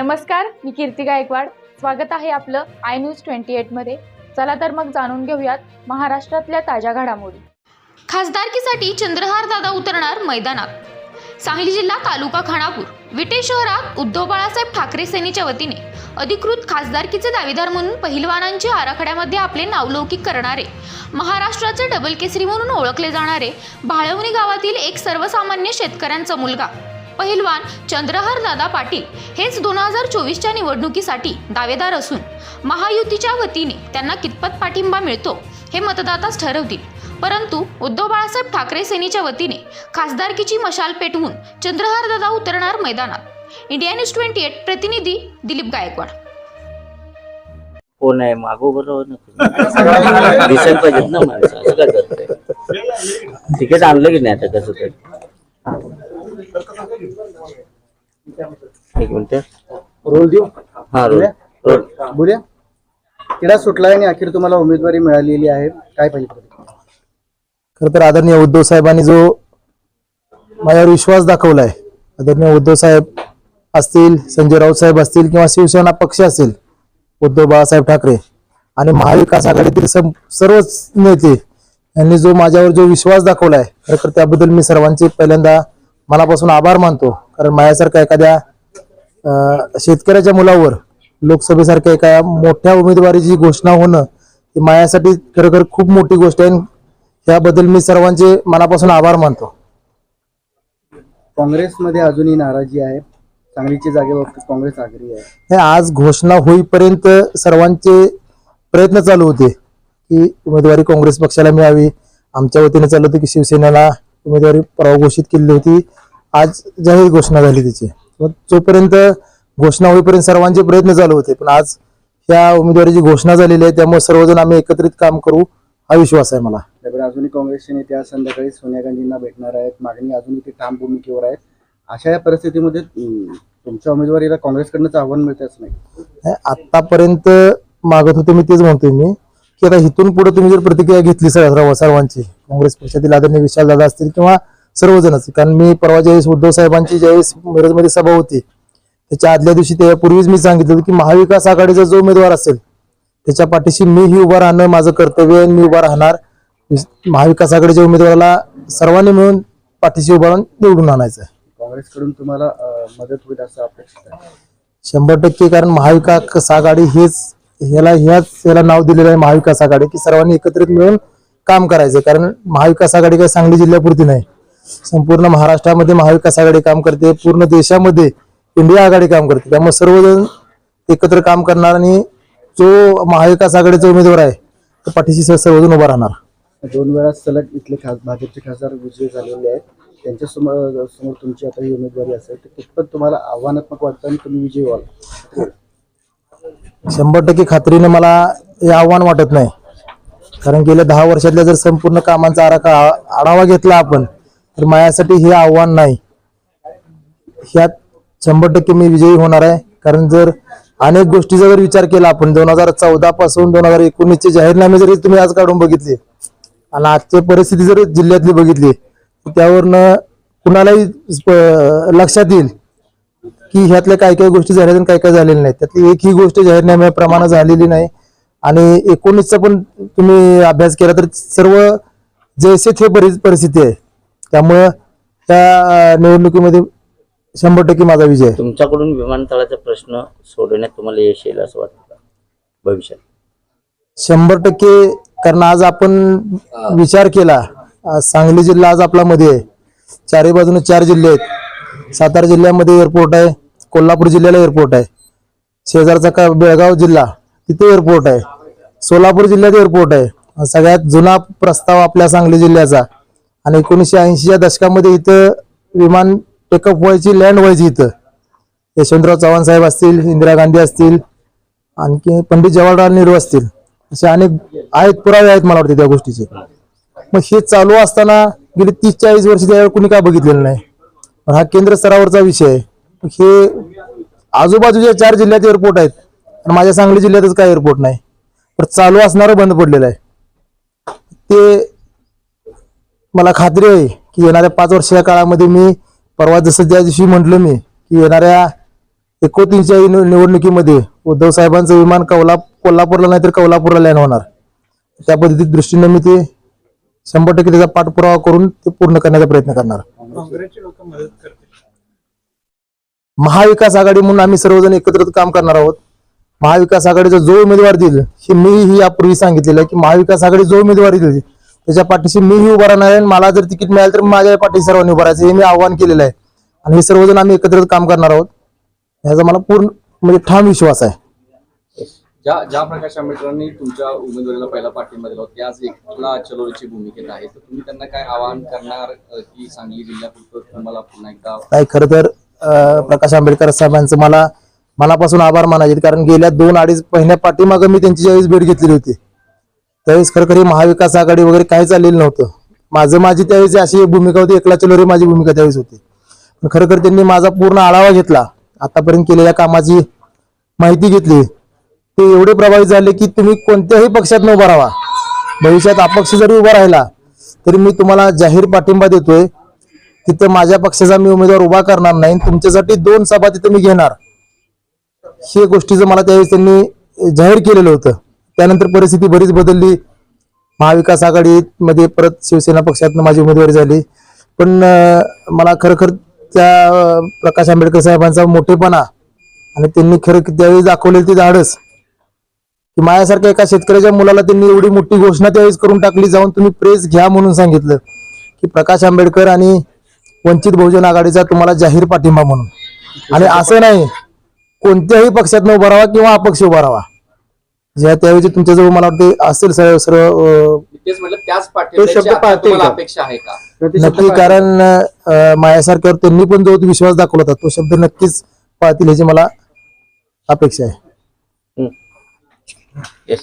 नमस्कार मी कीर्ती गायकवाड. स्वागत आहे आपलं आय न्यूज ट्वेंटी एटमध्ये चला तर मग जाणून घेऊयात महाराष्ट्रातल्या ताज्या घडामोडी. खासदारकीसाठी चंद्रहार दादा उतरणार मैदानात. सांगली जिल्हा तालुका खानापूर विटे शहरात उद्धव बाळासाहेब ठाकरे सेनेच्या वतीने अधिकृत खासदारकीचे दावेदार म्हणून पहिलवानांच्या आराखड्यामध्ये आपले नावलौकिक करणारे महाराष्ट्राचे डबल केसरी म्हणून ओळखले जाणारे भाळवणी गावातील एक सर्वसामान्य शेतकऱ्यांचा मुलगा पहिलवान चंद्रहार दादा पाटील हेच दोन हजार चोवीसच्या निवडणुकीसाठी दावेदार असून महायुतीच्या वतीने त्यांना कितपत पाठिंबा मिळतो हे मतदाताच ठरवतील. परंतु उद्धव बाळासाहेब ठाकरे सेनेच्या वतीने खासदारकीची मशाल पेटवून चंद्रहार दादा उतरणार मैदानात. इंडिया न्यूज ट्वेंटी एट प्रतिनिधी दिलीप गायकवाड. कोण आहे मागो बरोबर दिसायला पाहिजेत ना माणसं असं काय करतंय? तिकीट आणलं की नाही आता कसं तरी. एक मिनिट. रोल देऊ? हा रोल. रोल. बोलूया? किडा सुटलाय आणि अखेर तुम्हाला उमेदवारी मिळालेली आहे. काय पाहिजे? खर तर आदरणीय उद्धव साहेबांनी जो माझ्यावर विश्वास दाखवलाय आदरणीय उद्धव साहेब असतील संजय राऊत साहेब असतील किंवा शिवसेना पक्ष असेल उद्धव बाळासाहेब ठाकरे आणि महाविकास आघाडीतील सर्वच नेते यांनी जो माझ्यावर जो विश्वास दाखवलाय खरं तर त्याबद्दल मी सर्वांचे पहिल्यांदा मनापासून आभार मानतो. कारण माझ्यासारख्या एखाद्या शेतकऱ्याच्या मुलावर लोकसभेसारख्या एका मोठ्या उमेदवारीची घोषणा होणं ही माझ्यासाठी खरोखर खूप मोठी गोष्ट आहे. त्याबद्दल मी सर्वांचे मनापासून आभार मानतो. काँग्रेसमध्ये अजूनही नाराजी आहे. सांगलीच्या जागेबाबतीत काँग्रेस आग्रही आहे. हे आज घोषणा होईपर्यंत सर्वांचे प्रयत्न चालू होते की उमेदवारी काँग्रेस पक्षाला मिळावी. आमच्या वतीने चालू होते की शिवसेनेला उमेदवारी परवा घोषित केली होती. आज जाहीर घोषणा झाली त्याची. मग जोपर्यंत घोषणा होईपर्यंत सर्वांचे प्रयत्न चालू होते. पण आज ह्या उमेदवारीची घोषणा झालेली आहे त्यामुळे सर्वजण आम्ही एकत्रित काम करू हा विश्वास आहे मला. त्याकडे अजूनही काँग्रेसचे नेते आज संध्याकाळी सोनिया गांधींना भेटणार आहेत. मागणी अजूनही ते ठाम भूमिकेवर आहेत अशा या परिस्थितीमध्ये तुमच्या उमेदवारीला काँग्रेसकडनंच आव्हान मिळतच नाही. आतापर्यंत मागत होते मी तेच म्हणतोय मी की आता इथून पुढे तुम्ही जर प्रतिक्रिया घेतली सर्व सर्वांची काँग्रेस पक्षातील आदरणीय विशाल दादा असतील किंवा सर्वजणच. कारण मी परवा ज्यावेळेस उद्धव साहेबांची ज्यावेळेस मिरजमध्ये सभा होती त्याच्या आदल्या दिवशी त्यापूर्वीच मी सांगितलं होतं की महाविकास आघाडीचा जो उमेदवार असेल त्याच्या पाठीशी मीही उभं राहणं माझं कर्तव्य आहे मी उभा राहणार. महाविकास आघाडीच्या उमेदवाराला सर्वांनी मिळून पाठीशी उभं राहून निवडून आणायचं आहे. काँग्रेसकडून तुम्हाला मदत होईल असं अपेक्षित आहे. शंभर टक्के कारण महाविकास आघाडी हेच ह्याला ह्याच याला नाव दिलेलं आहे महाविकास आघाडी की सर्वांनी एकत्रित मिळून काम करायचं कारण महाविकास आघाडी काही सांगली जिल्ह्यापुरती नाही. संपूर्ण महाराष्ट्रामध्ये महाविकास आघाडी काम करते पूर्ण देशामध्ये इंडिया आघाडी काम करते. त्यामुळे सर्वजण एकत्र काम करणार आणि जो महाविकास आघाडीचा उमेदवार आहे तो पाठीशी सर्व- सर्वजण उभा राहणार. दोन वेळा सलग इथले खास भाजपचे खासदार विजयी झालेले आहेत. त्यांच्यासमोर समोर तुमची आता ही उमेदवारी असेल तर कितपत तुम्हाला आव्हानात्मक वाटतं आणि तुम्ही विजयी व्हाल. शंभर टक्के खात्रीने मला हे आव्हान वाटत नाही. कारण गेल्या दहा वर्षातल्या जर संपूर्ण कामांचा आराखा आढावा घेतला आपण तर माझ्यासाठी हे आव्हान नाही. ह्यात शंभर टक्के मी विजयी होणार आहे. कारण जर अनेक गोष्टीचा जर विचार केला आपण दोन हजार चौदा पासून दोन हजार एकोणीसचे जाहीरनामे जरी तुम्ही आज काढून बघितले आणि आजची परिस्थिती जर जिल्ह्यातली बघितली तर त्यावरनं कुणालाही लक्षात येईल की ह्यातल्या काही काही गोष्टी झाल्या आणि काय झालेल्या नाही त्यातली एक ही गोष्ट जाहीरनाम्याप्रमाणे झालेली नाही. आणि एकोणीसचा पण तुम्ही अभ्यास केला तर सर्व जैसे थे परि- परिस्थिती आहे. त्यामुळं त्या निवडणुकीमध्ये शंभर टक्के माझा विजय आहे. तुमच्याकडून विमानतळाचा प्रश्न सोडवण्यात तुम्हाला यश येईल असं वाटतं का? भविष्यात. शंभर टक्के कारण आज आपण विचार केला आज सांगली जिल्हा आज आपला मध्ये आहे. चारही बाजूने चार जिल्हे आहेत. सातारा जिल्ह्यामध्ये एअरपोर्ट आहे कोल्हापूर जिल्ह्याला एअरपोर्ट आहे. शेजारचा का बेळगाव जिल्हा तिथे एअरपोर्ट आहे. सोलापूर जिल्ह्यात एअरपोर्ट आहे. सगळ्यात जुना प्रस्ताव आपल्या सांगली जिल्ह्याचा. आणि एकोणीसशे ऐंशीच्या दशकामध्ये इथं विमान टेकअप व्हायची लँड व्हायची इथं. यशवंतराव चव्हाण साहेब असतील इंदिरा गांधी असतील आणखी पंडित जवाहरलाल नेहरू असतील असे अनेक आहेत पुरावे आहेत मला वाटते त्या गोष्टीचे. मग हे चालू असताना गेली तीस चाळीस वर्ष त्यावेळेला कुणी का बघितलेलं नाही? पण हा केंद्र स्तरावरचा विषय आहे. हे आजूबाजूच्या चार जिल्ह्यात एअरपोर्ट आहेत. आणि माझ्या सांगली जिल्ह्यातच काय एअरपोर्ट नाही. तर चालू असणारं बंद पडलेलं आहे. ते मला खात्री आहे की येणाऱ्या पाच वर्षाच्या काळामध्ये मी परवा जसं ज्या दिवशी म्हटलं मी की येणाऱ्या एकोणतीसच्या नि- निवडणुकीमध्ये उद्धव साहेबांचं विमान कौला कोल्हापूरला नाही तर कोल्हापूरला लँड होणार. त्या पद्धती दृष्टीने मी ते शंभर टक्के त्याचा पाठपुरावा करून ते पूर्ण करण्याचा प्रयत्न करणार. महाविकास आघाडी म्हणून आम्ही सर्वजण एकत्रित काम करणार आहोत. महाविकास आघाडीचा जो उमेदवार देईल हे मी ही यापूर्वी सांगितलेलं आहे की महाविकास आघाडी जो उमेदवार देईल त्याच्या पाठीशी मीही उभा राहणार आहे. मला जर तिकीट मिळालं तर माझ्या पाठीशी सर्वांनी उभं राहायचं. हे मी आव्हान केलेलं आहे. आणि हे सर्वजण आम्ही एकत्रित काम करणार आहोत. याचा मला पूर्ण म्हणजे ठाम विश्वास आहे. ज्या ज्या प्रकाश आंबेडकरांनी तुमच्या उमेदवारीला पहिला पाठिंबा दिला होता ते आज एकला चलोरीची भूमिकेत आहे. तर तुम्ही त्यांना काय आवाहन करणार की सांगली जिल्ह्यापुरतं तुम्हाला पुन्हा एकदा नाही खरं तर प्रकाश आंबेडकर साहेबांचं मला मनापासून आभार मानायचे कारण गेल्या दोन अडीच महिन्या पाठीमागं मी त्यांची ज्यावेळेस भेट घेतलेली होती त्यावेळेस खरं हे महाविकास आघाडी वगैरे काही चाललेलं नव्हतं. माझं माझी त्यावेळेस अशी भूमिका होती एकला चलोरी माझी भूमिका त्यावेळेस होती. पण खरखर त्यांनी माझा पूर्ण आढावा घेतला. आतापर्यंत केलेल्या कामाची माहिती घेतली. ते एवढे प्रभावित झाले की तुम्ही कोणत्याही पक्षात न उभा राहा. भविष्यात अपक्ष जरी उभा राहिला तरी मी तुम्हाला जाहीर पाठिंबा देतोय. तिथं माझ्या पक्षाचा मी उमेदवार उभा करणार नाही तुमच्यासाठी दोन सभा तिथे मी घेणार. हे गोष्टीचं मला त्यावेळेस त्यांनी जाहीर केलेलं होतं. त्यानंतर परिस्थिती बरीच बदलली. महाविकास आघाडीमध्ये परत शिवसेना पक्षातनं माझी उमेदवारी झाली. पण मला खरोखर त्या प्रकाश आंबेडकर साहेबांचा मोठेपणा आणि त्यांनी खरं त्यावेळी दाखवलेली ती धाडस की माझ्यासारख्या एका शेतकऱ्याच्या मुलाला त्यांनी एवढी मोठी घोषणा त्यावेळेस करून टाकली जाऊन तुम्ही प्रेस घ्या म्हणून सांगितलं की प्रकाश आंबेडकर आणि वंचित बहुजन आघाडीचा तुम्हाला जाहीर पाठिंबा म्हणून. आणि असं नाही कोणत्याही पक्षातनं उभा राहा किंवा अपक्ष उभा राहा. ज्या त्यावेळी तुमच्याजवळ मला वाटते असेल सर्व सर्व अं, तेच म्हटलं त्याच शब्द आता पाळतील तुम्हाला का? अपेक्षा आहे का नक्की? कारण अं, माझ्यासारख्यावर त्यांनी पण जो विश्वास दाखवला होता तो शब्द नक्कीच पाळतील ह्याची मला अपेक्षा आहे